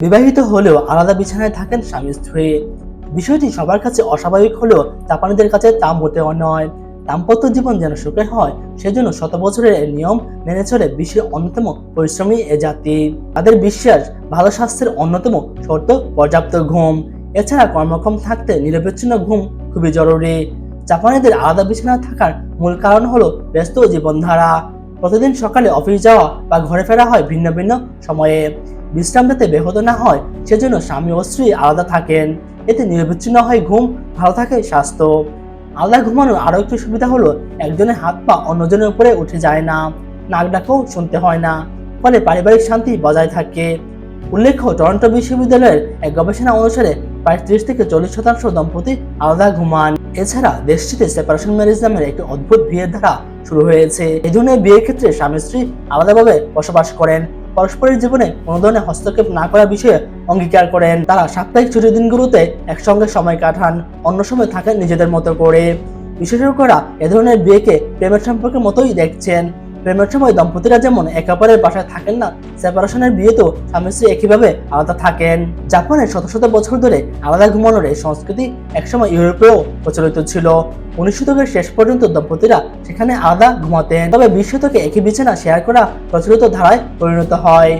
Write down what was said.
বিবাহিত হলেও আলাদা বিছানায় থাকেন স্বামী স্ত্রী। বিষয়টি সবার কাছে অস্বাভাবিক হলেও জাপানিদের কাছে তা মোটেও নয়। দাম্পত্য জীবন যেন সুখের হয়, সেজন্য শত বছরের নিয়ম মেনে চলে বিশ্বের অন্যতম পরিশ্রমী এ জাতি। তাদের বিশ্বাস, ভালো স্বাস্থ্যের অন্যতম শর্ত পর্যাপ্ত ঘুম। এছাড়া কর্মক্ষম থাকতে নিরবিচ্ছিন্ন ঘুম খুবই জরুরি। জাপানিদের আলাদা বিছানা থাকার মূল কারণ হলো ব্যস্ত জীবনধারা। প্রতিদিন সকালে অফিস যাওয়া বা ঘরে ফেরা হয় ভিন্ন ভিন্ন সময়ে। বিশ্রাম যাতে ব্যাহত না হয়, সেজন্য স্বামী ও স্ত্রী আলাদা থাকেন। এতে নিরবিচ্ছিন্ন হয় ঘুম, ভালো থাকে স্বাস্থ্য। আলাদা ঘুমানোর আরও একটি সুবিধা হলো, একজনের হাত পা অন্যজনের উপরে উঠে যায় না, নাক ডাকেও শুনতে হয় না। ফলে পারিবারিক শান্তি বজায় থাকে। উল্লেখ্য, টরন্টো বিশ্ববিদ্যালয়ের এক গবেষণা অনুসারে প্রায় ত্রিশ থেকে চল্লিশ শতাংশ দম্পতি আলাদা ঘুমান। এছাড়া দেশটিতে সেপারেশন ম্যারেজ নামের একটি অদ্ভুত বিয়ের ধারা শুরু হয়েছে। এই ধরনের বিয়ের ক্ষেত্রে স্বামী স্ত্রী আলাদাভাবে বসবাস করেন। পরস্পরের জীবনে কোনো ধরনের হস্তক্ষেপ না করার বিষয়ে অঙ্গীকার করেন। তারা সাপ্তাহিক ছুটির দিনগুলোতে একসঙ্গে সময় কাটান, অন্য সময় থাকেন নিজেদের মতো করে। বিশেষজ্ঞরা এ ধরনের বিয়েকে প্রেমের সম্পর্কের মতোই দেখছেন। প্রেমের সময় দম্পতিরা যেমন একে অপরের বাসায় থাকেন না সেপারেশনের বিয়েতেও স্বামী স্ত্রী একইভাবে আলাদা থাকেন। জাপানে শত শত বছর ধরে আলাদা ঘুমানোর এই সংস্কৃতি একসময় ইউরোপেও প্রচলিত ছিল। উনিশ শতকের শেষ পর্যন্ত দম্পতিরা সেখানে আলাদা ঘুমাতেন। তবে বিশ শতকে একই বিছানা শেয়ার করা প্রচলিত ধারায় পরিণত হয়।